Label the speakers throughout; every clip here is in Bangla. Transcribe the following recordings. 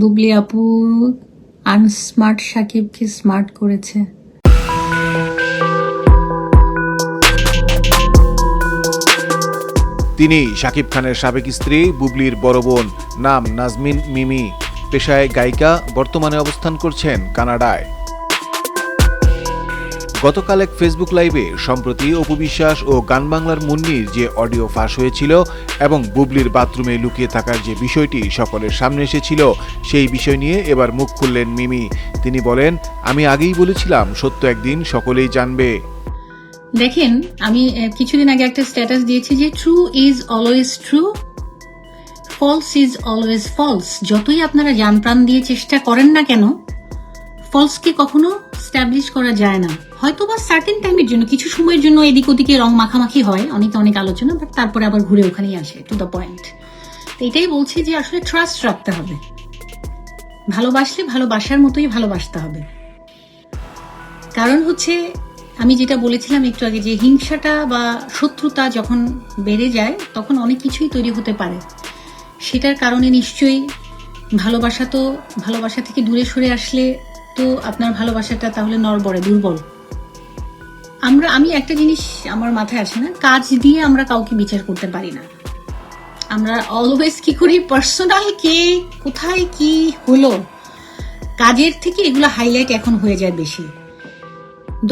Speaker 1: বুবলি আপু আনস্মার্ট সাকিবকে স্মার্ট করেছে।
Speaker 2: তিনি সাকিব খানের সাবেক স্ত্রী, বুবলির বড় বোন, নাম নাজমিন মিমি। পেশায় গায়িকা, বর্তমানে অবস্থান করছেন কানাডায়। গতকাল এক ফেসবুক লাইভে সম্প্রতি অপবিশ্বাস ও গান বাংলার মুন্নির যে অডিও ফাঁস হয়েছিল এবং বুবলির বাথরুমে লুকিয়ে থাকার যে বিষয়টি সকলের সামনে এসেছিল, সেই বিষয় নিয়ে এবার মুখ খুললেন মিমি। তিনি বলেন, আমি আগেই বলেছিলাম, সত্য একদিন সকলেই জানবে।
Speaker 1: দেখেন, আমি কিছুদিন আগে একটা স্ট্যাটাস দিয়েছি যে true is always true false is always false যতই আপনারা জান প্রাণ দিয়ে চেষ্টা করেন না কেন ফলসকে কখনো স্ট্যাবলিশ করা যায় না। হয়তো বা সার্টেন টাইমের জন্য, কিছু সময়ের জন্য এদিক ওদিকে রং মাখামাখি হয়, অনেকে অনেক আলোচনা বাট তারপরে আবার ঘুরে ওখানেই আসে টু দ্য পয়েন্ট তো এটাই বলছি যে আসলে ট্রাস্ট রাখতে হবে। ভালোবাসলে ভালোবাসার মতোই ভালোবাসতে হবে। কারণ হচ্ছে, আমি যেটা বলেছিলাম একটু আগে যে হিংসাটা বা শত্রুতা যখন বেড়ে যায়, তখন অনেক কিছুই তৈরি হতে পারে। সেটার কারণে নিশ্চয়ই ভালোবাসা তো ভালোবাসা থেকে দূরে সরে আসলে তো আপনার ভালোবাসাটা তাহলে নরবরে দুর্বল। আমরা, আমি একটা জিনিস আমার মাথায় আসে না, কাজ দিয়ে আমরা কাউকে বিচার করতে পারি না। আমরা অলওয়েজ কি করি? পার্সোনাল কে কোথায় কি হলো? কাজের থেকে এগুলো হাইলাইট এখন হয়ে যায় বেশি।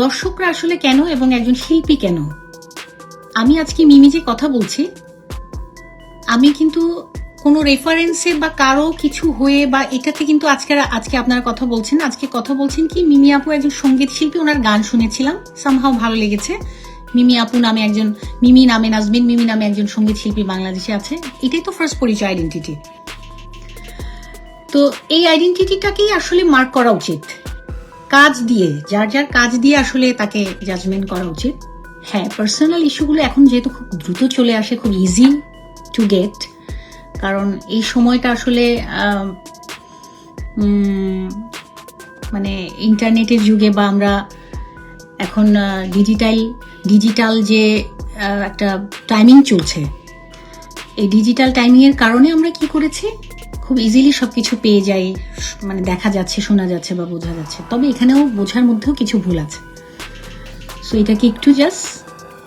Speaker 1: দর্শকরা আসলে কেন এবং একজন শিল্পী কেন? আমি আজকে মিমি যে কথা বলছি, আমি কিন্তু কোনো রেফারেন্সে বা কারও কিছু হয়ে বা এটাতে কিন্তু আজকে আজকে আপনারা কথা বলছেন আজকে কথা বলছেন কি, মিমি আপু একজন সংগীত শিল্পী, ওনার গান শুনেছিলাম সামহাও ভালো লেগেছে। মিমি আপু নামে একজন, মিমি নামে নাজমিন, মিমি নামে একজন সংগীত শিল্পী বাংলাদেশে আছে, এটাই তো ফার্স্ট পরিচয় আইডেন্টিটি তো এই আইডেন্টিটিটাকেই আসলে মার্ক করা উচিত? কাজ দিয়ে, যার যার কাজ দিয়ে আসলে তাকে জাজমেন্ট করা উচিত। হ্যাঁ পার্সোনাল ইস্যুগুলো এখন যেহেতু খুব দ্রুত চলে আসে, খুব ইজি টু গেট কারণ এই সময়টা আসলে মানে ইন্টারনেটের যুগে বা আমরা এখন ডিজিটাল ডিজিটাল যে একটা টাইমিং চলছে, এই ডিজিটাল টাইমিংয়ের কারণে আমরা কি করেছি? খুব ইজিলি সব কিছু পেয়ে যাই মানে দেখা যাচ্ছে, শোনা যাচ্ছে বা বোঝা যাচ্ছে। তবে এখানেও বোঝার মধ্যেও কিছু ভুল আছে। সো এটাকে একটু জাস্ট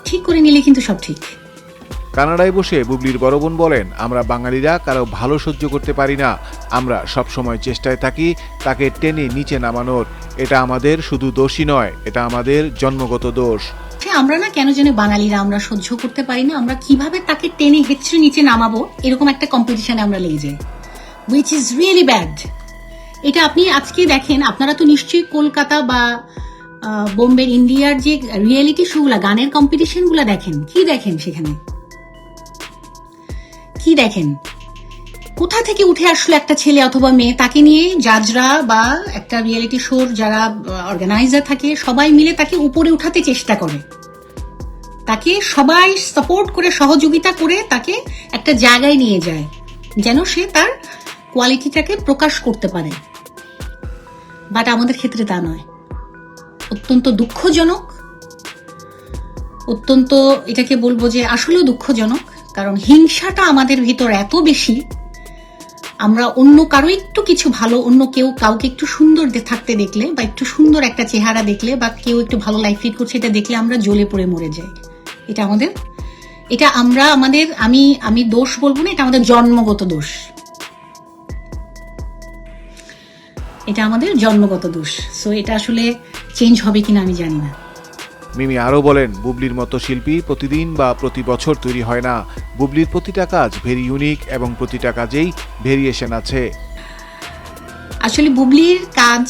Speaker 1: ঠিক করে নিলে কিন্তু সব ঠিক।
Speaker 2: কানাডায় বসে বুবলির বড় বোন বলেন, আমরা বাঙালিরা কারও ভালো সহ্য করতে পারি না। আমরা সব সময় চেষ্টায় থাকি তাকে টেনে নিচে নামানোর। এটা আমাদের শুধু দোষই নয়, এটা আমাদের জন্মগত দোষ।
Speaker 1: আমরা না কেন জানি বাঙালিরা আমরা সহ্য করতে পারি না? আমরা কীভাবে তাকে টেনে হেঁচড়ে নিচে নামাবো? এরকম একটা কম্পিটিশনে আমরা লেগে যাই। উইচ ইজ রিয়েলি ব্যাড এটা আপনি আজকে দেখেন, আপনারা তো নিশ্চয়ই কলকাতা বা বোম্বের, ইন্ডিয়ার যে রিয়েলিটি শোগুলা গানের কম্পিটিশনগুলা দেখেন। কি দেখেন সেখানে? কি দেখেন? কোথা থেকে উঠে আসলো একটা ছেলে অথবা মেয়ে? তাকে নিয়ে জাজরা বা একটা রিয়েলিটি শোর যারা অর্গানাইজার থাকে, সবাই মিলে তাকে উপরে উঠাতে চেষ্টা করে। তাকে সবাই সাপোর্ট করে, সহযোগিতা করে তাকে একটা জায়গায় নিয়ে যায়, যেন সে তার কোয়ালিটিটাকে প্রকাশ করতে পারে। বাট আমাদের ক্ষেত্রে তা নয়। অত্যন্ত দুঃখজনক, অত্যন্ত এটাকে বলব যে আসলেও দুঃখজনক কারণ হিংসাটা আমাদের ভিতর এত বেশি, আমরা অন্য কারও একটু কিছু ভালো, অন্য কেউ কাউকে একটু সুন্দর থাকতে দেখলে বা একটু সুন্দর একটা চেহারা দেখলে বা কেউ একটু ভালো লাইফ লিড করছে এটা দেখলে আমরা জ্বলে পড়ে মরে যাই। এটা আমাদের, এটা আমরা আমাদের, আমি আমি দোষ বলব না, এটা আমাদের জন্মগত দোষ। এটা আমাদের জন্মগত দোষ। সো এটা আসলে চেঞ্জ হবে কিনা আমি জানি না।
Speaker 2: মিমি আরও বলেন, বুবলির মতো শিল্পী প্রতিদিন বা প্রতি বছর তৈরি হয় না। বুবলির প্রতিটা কাজ ভেরি ইউনিক এবং প্রতিটা কাজেই ভেরিয়েশন আছে।
Speaker 1: আসলে বুবলির কাজ,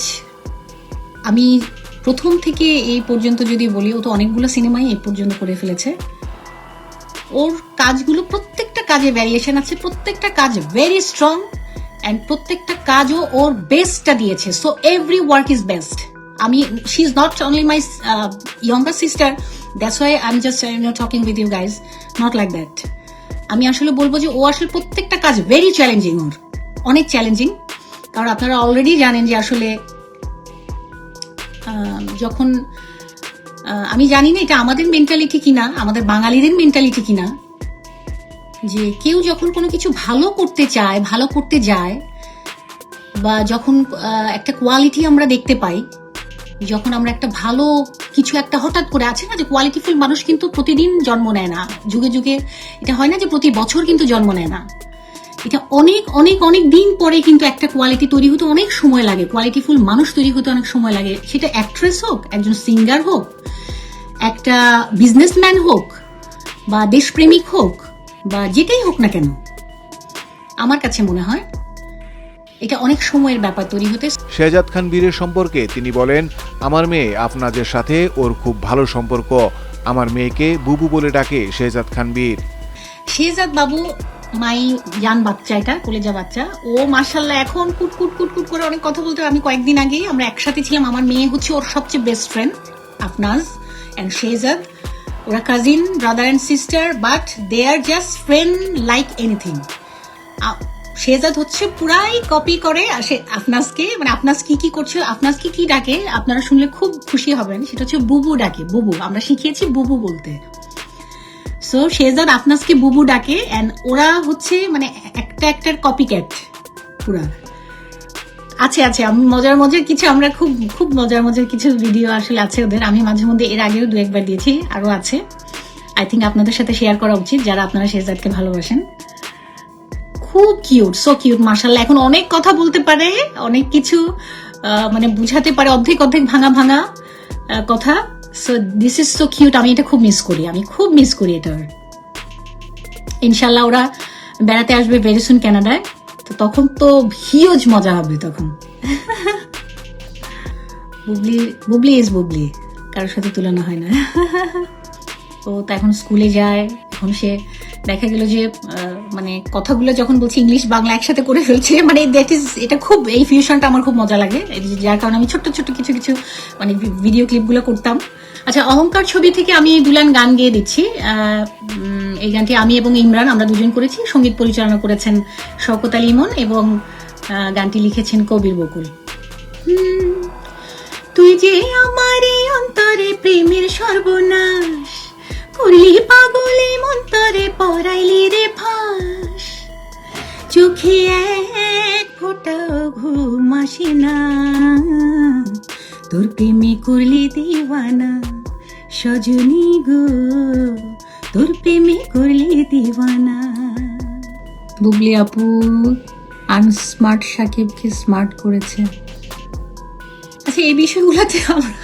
Speaker 1: আমি প্রথম থেকে এই পর্যন্ত যদি বলি, ও তো অনেকগুলো সিনেমাই এই পর্যন্ত করে ফেলেছে। ওর কাজগুলো, প্রত্যেকটা কাজে ভ্যারিয়েশন আছে, প্রত্যেকটা কাজ ভেরি স্ট্রং অ্যান্ড প্রত্যেকটা কাজও ওর বেস্টটা দিয়েছে। So every work is best আমি she is not only my younger sister that's why I am just talking with you guys not like that আমি আসলে বলব যে ও আসলে প্রত্যেকটা কাজ ভেরি চ্যালেঞ্জিং ওর। অনেক চ্যালেঞ্জিং কারণ আপনারা অলরেডি জানেন যে আসলে যখন আমি জানি না এটা আমাদের মেন্টালিটি কিনা, আমাদের বাঙালিদের মেন্টালিটি কিনা, যে কেউ যখন কোনো কিছু ভালো করতে চায়, ভালো করতে যায়, বা যখন একটা কোয়ালিটি আমরা দেখতে পাই যখন আমরা একটা ভালো কিছু একটা হঠাৎ করে আছে না যে কোয়ালিটিফুল মানুষ কিন্তু প্রতিদিন জন্ম নেয় না। যুগে যুগে এটা হয় না যে প্রতি বছর কিন্তু জন্ম নেয় না। এটা অনেক অনেক অনেক দিন পরে কিন্তু একটা কোয়ালিটি তৈরি হতে অনেক সময় লাগে। কোয়ালিটিফুল মানুষ তৈরি হতে অনেক সময় লাগে। সেটা অ্যাক্ট্রেস হোক, একজন সিঙ্গার হোক, একটা বিজনেসম্যান হোক, বা দেশপ্রেমিক হোক, বা যেটাই হোক না কেন, আমার কাছে মনে হয় এটা অনেক সময়ের ব্যাপার তৈরি হতে
Speaker 2: শেহজাদ খান বীরের সম্পর্কে তিনি বলেন আমার মেয়ে আপনাদের সাথে ওর খুব ভালো সম্পর্ক। আমার মেয়েকে বুবু বলে ডাকে শেহজাদ খান বীর।
Speaker 1: শেহজাদ বাবু মাই জান বাচ্চা এটা কলেজা বাচ্চা। ও মার্শাল্লাহ এখন কুট কুট কুট কুট করে অনেক কথা বলতে আমি কয়েকদিন আগেই আমরা একসাথে ছিলাম। আমার মেয়ে হচ্ছে ওর সবচেয়ে best friend Afnaz and Shehzad ওরা cousin brother and sister but they are just friend like anything Shehzad হচ্ছে পুরাই কপি করে, আর সে আফনাজকে মানে আফনাজ কি কি করছে আফনাজ কি কি ডাকে, আপনারা শুনলে খুব খুশি হবেন। সেটা হচ্ছে বুবু ডাকে, বুবু, আমরা শিখিয়েছি বুবু বলতে। সো শেহজাদ আফনাজকে বুবু ডাকে অ্যান্ড ওরা হচ্ছে মানে একটা একটার কপি ক্যাট পুরা। আছে আছে আমি মজার মজার কিছু, আমরা খুব খুব মজার মজার কিছু ভিডিও আসলে আছে ওদের। আমি মাঝে মধ্যে এর আগেও দু একবার দিয়েছি, আরও আছে। আই থিঙ্ক আপনাদের সাথে শেয়ার করা উচিত, যারা আপনারা শেহজাদকে ভালোবাসেন। খুব কিউট সো কিউট মার্শাল্লাহ এখন অনেক কথা বলতে পারে, অনেক কিছু মানে বুঝাতে পারে, অর্ধেক অর্ধেক ভাঙা ভাঙা কথা। So this is so cute আমি এটা খুব মিস করি, আমি খুব মিস করি এটা। ইনশাল্লাহ ওরা বেড়াতে আসবে ভেরি সুন কানাডায় তো তখন তো হিউজ মজা হবে তখন। বুবলি বুবলি ইজ বুবলি, কারোর সাথে তুলনা হয় না। তো এখন স্কুলে যায়, এখন সে দেখা গেল যে মানে কথাগুলো যখন বলছি ইংলিশ বাংলা একসাথে করে ফেলছে মানে দ্যাট ইজ এটা খুব, এই ফিউশনটা আমার খুব মজা লাগে। যার কারণে আমি ছোট্ট ছোট্ট কিছু কিছু মানে ভিডিও ক্লিপগুলো করতাম। আচ্ছা অহংকার ছবি থেকে আমি দুলান গান গেয়ে দিচ্ছি। এই গানটি আমি এবং ইমরান, আমরা দুজন করেছি। সংগীত পরিচালনা করেছেন শওকত আলী ইমন এবং গানটি লিখেছেন কবির বকুল। তুই যে আমার এই অন্তরে প্রেমের সর্বনাশ আসে না তোর প্রেমে করলি দিওয়ানা সজনী গো। তোর প্রেমে করলি দিওয়ানা। বুবলি আপু আনস্মার্ট সাকিবকে স্মার্ট করেছে। আচ্ছা এই বিষয়গুলোতে আমরা